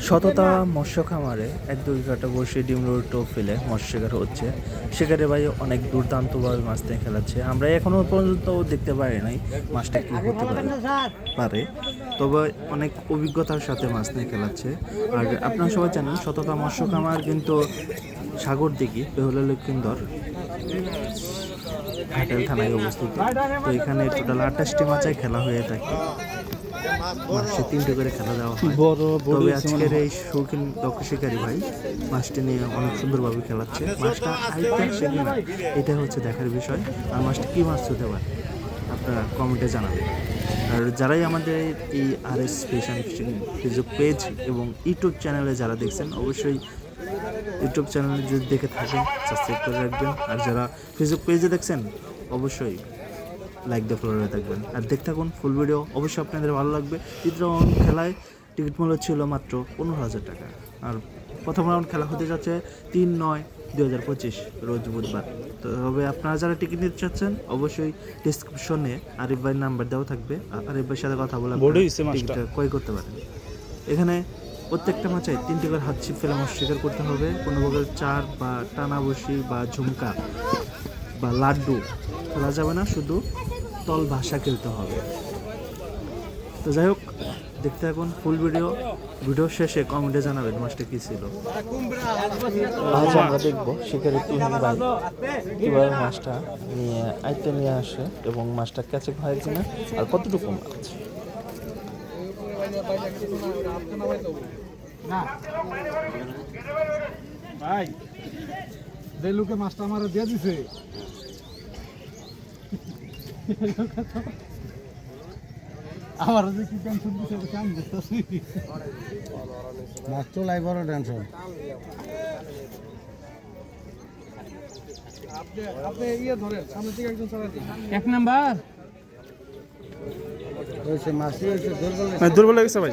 শততা মৎস্য খামারে এক দুই কাটা বসে ডিম রোটো ফেলে মৎস্য শিকার হচ্ছে। সেখানে ভাই অনেক দুর্দান্তভাবে মাছ নিয়ে খেলাচ্ছে। আমরা এখনও পর্যন্ত দেখতে পারি নাই মাছটা কি হতে পারে। পারে। তবে অনেক অভিজ্ঞতার সাথে মাছ নিয়ে খেলাচ্ছে। আর আপনারা সবাই জানেন শততা মৎস্য খামার কিন্তু সাগর দিঘি, বেহুলা, লক্ষিন্দর ঘাটাল থানায় অবস্থিত। তো এখানে টোটাল আঠাশটি মাচায় খেলা হয়ে থাকে। মাসে তিনটে করে খেলা দেওয়া হয়। বড় বড় তবে আজকের এই শৌখিন দক্ষ শিকারী ভাই মাছটি নিয়ে অনেক সুন্দরভাবে খেলাচ্ছে। মাছটা আইতে আসে কিনা এটা হচ্ছে দেখার বিষয়। আর মাছটা কী মাছ হতে পারে আপনারা কমেন্টে জানাবেন। আর যারাই আমাদের এই R S fishing fishing Facebook page এবং ইউটিউব চ্যানেলে যারা দেখছেন অবশ্যই ইউটিউব চ্যানেলে যদি দেখে থাকেন সাবস্ক্রাইব করে রাখবেন। আর যারা ফেসবুক পেজে দেখছেন অবশ্যই লাইক দিয়ে ফলো হয়ে থাকবেন। আর দেখতে থাকুন ফুল ভিডিও অবশ্যই আপনাদের ভালো লাগবে। তৃতীয় রাউন্ড খেলায় টিকিট মূল্য ছিল মাত্র পনেরো হাজার টাকা। আর প্রথম রাউন্ড খেলা হতে যাচ্ছে তিন নয় দুই হাজার পঁচিশ রোজ বুধবার। তো তবে আপনারা যারা টিকিট নিতে চাচ্ছেন অবশ্যই ডিসক্রিপশনে আরিফ ভাইয়ের নাম্বার দেওয়া থাকবে। আর আরিফ ভাইয়ের সাথে কথা বলে। টিকিটটা ক্রয় করতে পারেন। এখানে প্রত্যেকটা মাচায় তিনটি করে হাত ছিপ ফেলে মাছ শিকার করতে হবে। কোনো প্রকার চার বা টানা বসি বা ঝুমকা বা লাড্ডু খেলা যাবে না শুধু তল ভাষা খেলতে হবে। তো যাই হোক দেখতে থাকুন ফুল ভিডিও ভিডিও শেষে কমেন্টে জানাবেন মাছটা কি ছিল। আজ আমরা দেখব শিকারি তুহিন ভাই কীভাবে মাছটা নিয়ে আইতে নিয়ে আসে এবং মাছটা ক্যাচে হয় কিনা আর কতটুকু মাছ ভাই যে লোকে মাছটা আমার দিয়ে দিছে। আমার যে কি টেনশন দিছে আমি বুঝতেছি মাছ তোলাই বড় টেনশন ইয়ে এক নাম্বার। দুর্বল দুর্বল লেগেছে ভাই।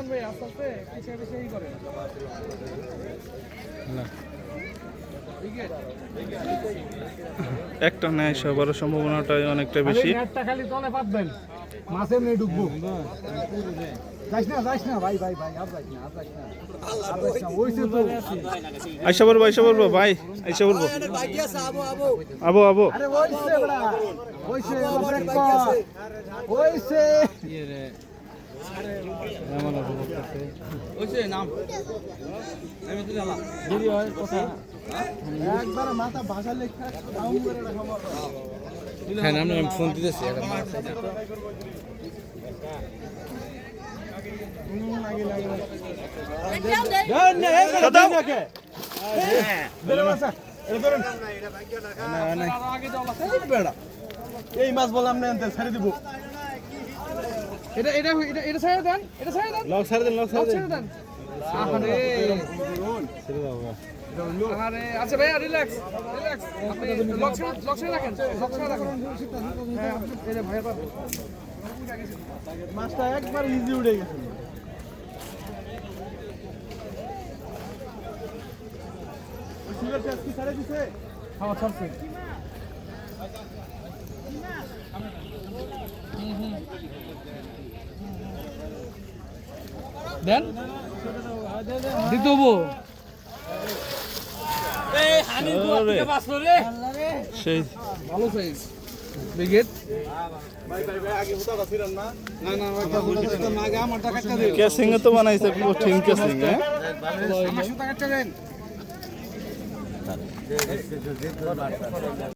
একটা নেয় সবার সম্ভাবনাটাই অনেকটা বেশি। নেটটা খালি তলে মাছের ঢুকবো। আইসা বলব আইসা বলব ভাই আইসা বলব। আবো আবো। আরে একবার মাথা ভাষা লেখা হ্যাঁ আমি ফোন দিতেছি এই মাছ বললাম না ছেড়ে দিব। এটা এটা এটা এটা ছেড়ে দেন এটা ছেড়ে দেন। লক ছাড়ে দেন লক লক ছেড়ে দেন। আরে আচ্ছা ভাইয়া রিল্যাক্স রিল্যাক্স আপনি লক ছেড়ে লক ছেড়ে রাখেন লক রাখেন। হ্যাঁ এই যে ভাইয়া পাবেন মাছটা একবার ইজি উড়ে গেছে। খাওয়া ছাড়ছে দেন। দিতে হব। সেই। ভালো সাইজ। ক্যাসিং তো বানাইছে কঠিন ক্যাসিং হ্যাঁ?